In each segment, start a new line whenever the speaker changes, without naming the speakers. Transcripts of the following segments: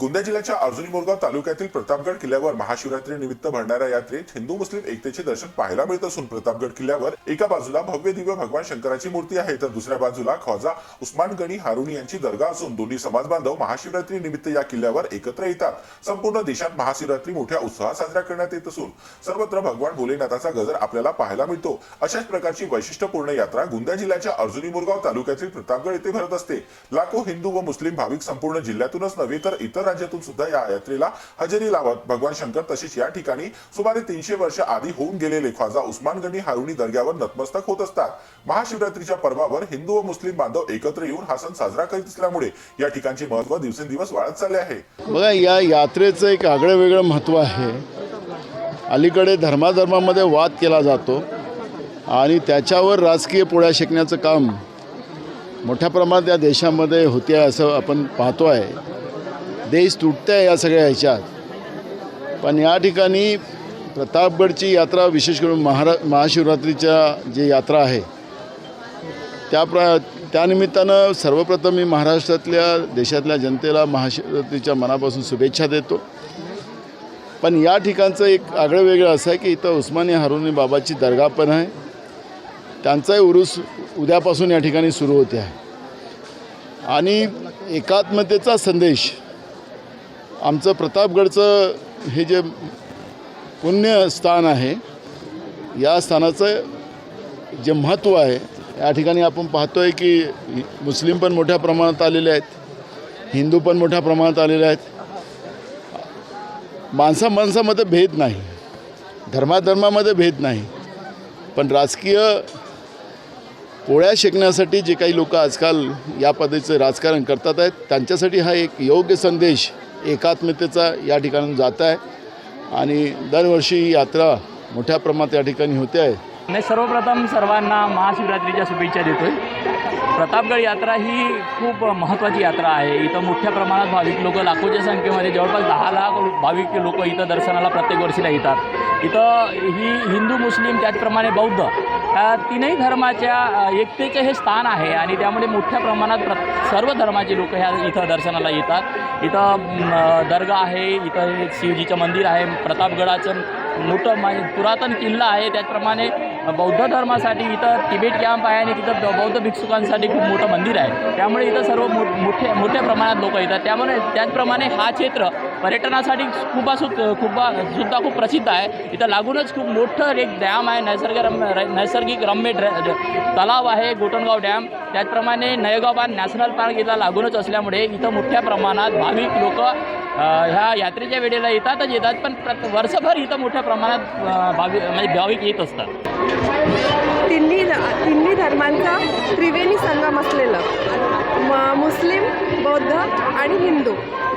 गोंदिया जिल्ह्याच्या अर्जुनी मोरगाव तालुक्यातील प्रतापगड किल्ल्यावर महाशिवरात्री निमित्त भरणाऱ्या यात्रेत हिंदू मुस्लिम एकतेचे दर्शन पाहायला मिळत असून प्रतापगड किल्ल्यावर एका बाजूला भव्य दिव्य भगवान शंकराची मूर्ती आहे तर दुसऱ्या बाजूला ख्वाजा उस्मान गणी हारुणी यांची दर्गा असून दोन्ही समाज बांधव महाशिवरात्री निमित्त या किल्ल्यावर एकत्र येतात. संपूर्ण देशात महाशिवरात्री मोठ्या उत्साहात साजरा करण्यात येत असून सर्वत्र भगवान भोलेनाथाचा गजर आपल्याला पाहायला मिळतो. अशाच प्रकारची वैशिष्ट्यपूर्ण यात्रा गोंदिया जिल्ह्याच्या अर्जुनी मोरगाव तालुक्यातील प्रतापगड येथे भरत असते. लाखो हिंदू व मुस्लिम भाविक संपूर्ण जिल्ह्यातूनच नव्हे तर इतर राज्यातून सुद्धा या यात्रेला हजेरी लावत भगवान शंकर तसेच या ठिकाणी सुमारे तीनशे वर्ष आधी होऊन गेलेले ख्वाजा उस्मानगणी हारुणी दर्ग्यावर नतमस्तक होत असतात. महाशिवरात्रीच्या पर्वावर हिंदू व मुस्लिम बांधव एकत्र येऊन हा सण साजरा करीत असल्यामुळे या ठिकाणचे महत्त्व दिवसेंदिवस वाढत चालले आहे.
बघा या यात्रेचं एक आगळं वेगळं महत्त्व आहे. अलीकडे धर्माधर्मामध्ये वाद केला जातो आणि त्याच्यावर राजकीय पोळ्या शेकण्याचं काम मोठ्या प्रमाणात या देशामध्ये होते असं आपण पाहतो आहे देश तुटतं आहे या सगळ्या ह्याच्यात. पण या ठिकाणी प्रतापगडची यात्रा विशेष करून महारा महाशिवरात्रीच्या जी यात्रा आहे त्या प्र त्यानिमित्तानं सर्वप्रथम मी महाराष्ट्रातल्या देशातल्या जनतेला महाशिवरात्रीच्या मनापासून शुभेच्छा देतो. पण या ठिकाणचं एक आगळं वेगळं असं आहे की इथं उस्मानी हारुनी बाबाची दर्गा पण आहे. त्यांचाही उरूस उद्यापासून या ठिकाणी सुरू होते. आहे आणि एकात्मतेचा संदेश आमचं प्रतापगडचं हे जे पुण्यस्थान आहे या स्थानाचं जे महत्त्व आहे या ठिकाणी आपण पाहतो आहे की मुस्लिम पण मोठ्या प्रमाणात आलेले आहेत हिंदू पण मोठ्या प्रमाणात आलेले आहेत. माणसा माणसामध्ये भेद नाही धर्माधर्मामध्ये भेद नाही पण राजकीय पोळ्या शेकण्यासाठी जे काही लोक आजकाल या पद्धतीचं राजकारण करतात आहेत त्यांच्यासाठी हा एक योग्य संदेश एकात्मतेचा या ठिकाणून जात आहे. आणि दरवर्षी ही यात्रा मोठ्या प्रमाणात या ठिकाणी होते आहे.
मी सर्वप्रथम सर्वांना महाशिवरात्रीच्या शुभेच्छा देतोय. प्रतापगड यात्रा ही खूप महत्त्वाची यात्रा आहे. इथं मोठ्या प्रमाणात भाविक लोक लाखोच्या संख्येमध्ये जवळपास दहा लाख भाविक लोक इथं दर्शनाला प्रत्येक वर्षीला येतात. इथं ही हिंदू मुस्लिम त्याचप्रमाणे बौद्ध तीनही धर्माच्या एकतेचे हे स्थान आहे आणि त्यामुळे मोठ्या प्रमाणात प्र सर्व धर्माचे लोक ह्या इथं दर्शनाला येतात. इथं दर्गा आहे इथं शिवजीचं मंदिर आहे प्रतापगडाचं मोठं म्हणजे पुरातन किल्ला आहे त्याचप्रमाणे बौद्ध धर्मासाठी इथं तिबेट कॅम्प आहे आणि तिथं बौद्ध भिक्षुकांसाठी खूप मोठं मंदिर आहे. त्यामुळे इथं सर्व मो मोठे मोठ्या प्रमाणात लोक येतात. त्यामुळे त्याचप्रमाणे हा क्षेत्र पर्यटनासाठी खूप असू खूप सुद्धा खूप प्रसिद्ध आहे. इथं लागूनच खूप मोठं एक डॅम आहे नैसर्गिकरम्य र- नैसर्गिक रम्य ड्र तलाव आहे गोटणगाव डॅम. त्याचप्रमाणे नयगाव बांध नॅशनल पार्क इथं लागूनच असल्यामुळे इथं मोठ्या प्रमाणात भाविक लोक ह्या यात्रेच्या वेळेला येतातच येतात पण प्र वर्षभर इथं मोठ्या प्रमाणात भावी भाविक म्हणजे भाविक येत असतात.
तिन्ही तिन्ही धर्मांचा त्रिवेणी संगम असलेलं. म मुस्लिम बौद्ध आणि हिंदू.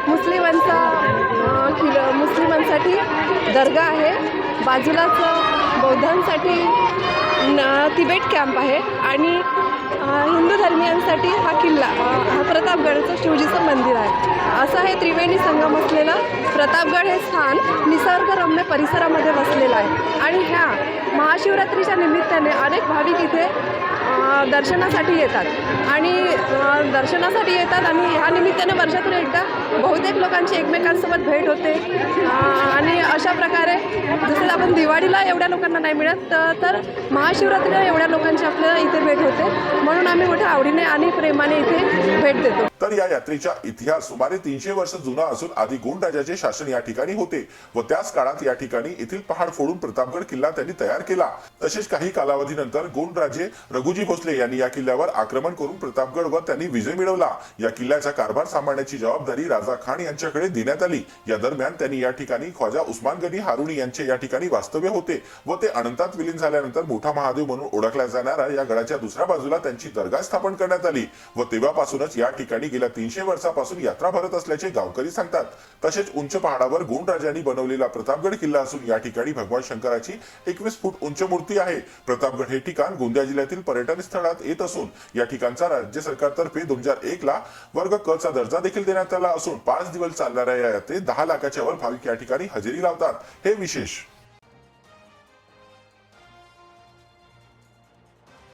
मुस्लिमांचा खिल मुस्लिमांसाठी दर्गा आहे. बाजूलाच बौद्धांसाठी न तिबेट कॅम्प आहे. आणि हिंदू धर्मियांसाठी हा किल्ला हा प्रतापगडचं शिवजीचं मंदिर आहे. असं हे त्रिवेणी संगम असलेलं प्रतापगड हे स्थान निसर्गरम्य परिसरामध्ये वसलेलं आहे. आणि ह्या महाशिवरात्रीच्या निमित्ताने अनेक भाविक इथे दर्शनासाठी येतात. आणि दर्शनासाठी येतात आणि ह्या निमित्ताने वर्षातून एकदा बहुतेक लोकांची एकमेकांसोबत भेट होते. आणि अशा प्रकारे जसं आपण दिवाळीला एवढ्या लोकांना नाही मिळत तर महाशिवरात्रीला एवढ्या लोकांची आपल्याला इथे भेट होते. म्हणून आम्ही मोठ्या आवडीने आणि प्रेमाने इथे भेट देतो.
तर या यात्रेचा इतिहास सुमारे तीनशे वर्ष जुना असून आधी गोंड राजाचे शासन या ठिकाणी होते व त्याच काळात या ठिकाणी येथील पहाड फोडून प्रतापगड किल्ला त्यांनी तयार केला. तसेच काही कालावधीनंतर गोंड राजे रघुजी भोसले यांनी या किल्ल्यावर आक्रमण करून प्रतापगड वर त्यांनी विजय मिळवला. या किल्ल्याचा कारभार सांभाळण्याची जबाबदारी राजा खान यांच्याकडे देण्यात आली. या दरम्यान त्यांनी या ठिकाणी ख्वाजा उस्मान गनी हारुणी यांचे या ठिकाणी वास्तव्य होते व ते अनंतात विलीन झाल्यानंतर मोठा महादेव म्हणून ओळखला जाणारा या गडाच्या दुसऱ्या बाजूला त्यांची दर्गा स्थापन करण्यात आली व तेव्हापासूनच या ठिकाणी गेल्या तीनशे वर्षापासून यात्रा भरत असल्याचे गावकरी सांगतात. तसेच उंच पहाडावर गोंड राजांनी बनवलेला प्रतापगड किल्ला असून या ठिकाणी भगवान शंकराची एकवीस फूट उंच मूर्ती आहे. प्रतापगड हे ठिकाण गोंदिया जिल्ह्यातील पर्यटन स्थळात येत असून या ठिकाणचा राज्य सरकारतर्फे दोन हजार एक ला वर्ग क चा दर्जा देखील देण्यात आला असून पाच दिवस चालणाऱ्या या यात्रेत दहा लाखाच्या वर भाविक या ठिकाणी हजेरी लावतात. हे विशेष